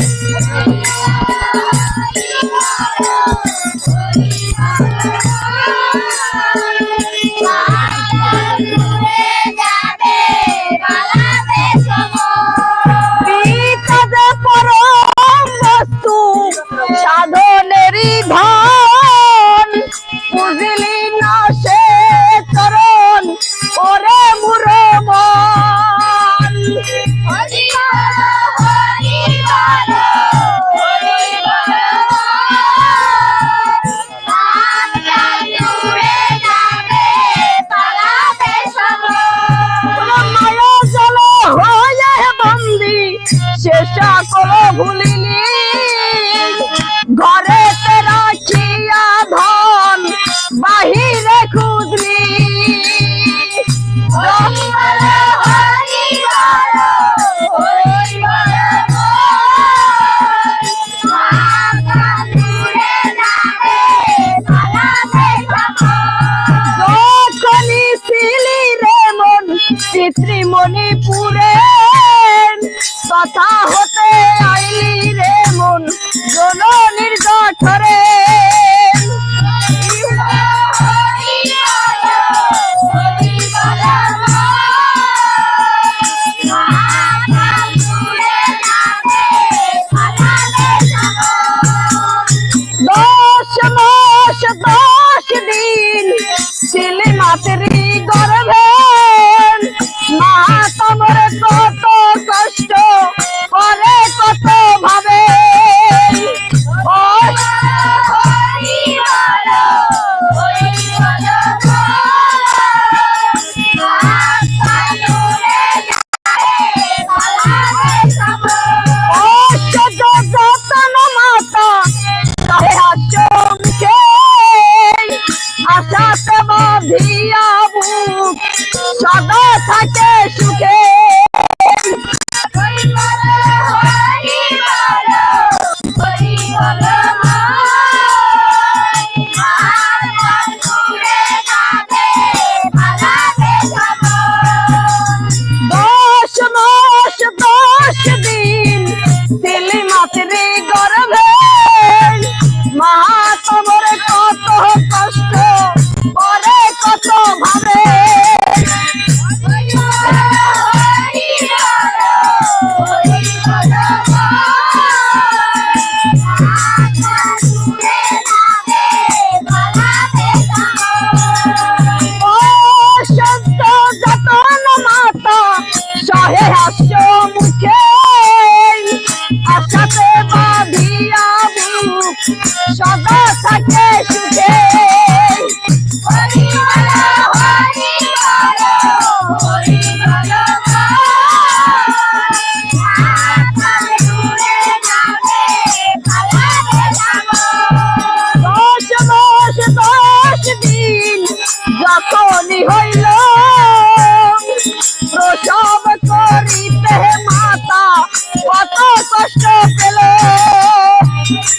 thank ত্রিমণিপুরে কথা হতে আইলি রে মন জননির জঠরে। আশাতে মধিয়া বুক সদা থাকে সদা থাকে সুখে। দশ দিন যখনই হইল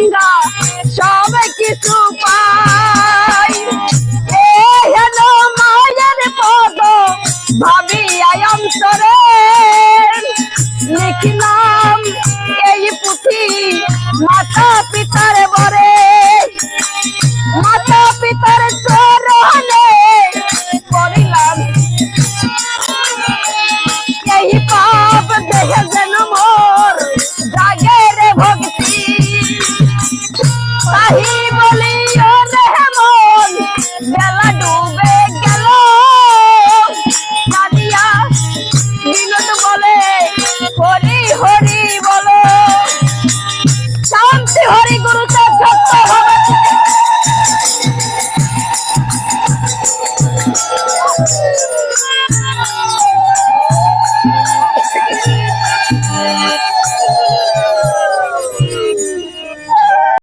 আমরা সব কিছু পাই মায়ের পদ ভাবি অন্তরে। লিখিলাম এই পুঁথি মাতা পিতার Oh,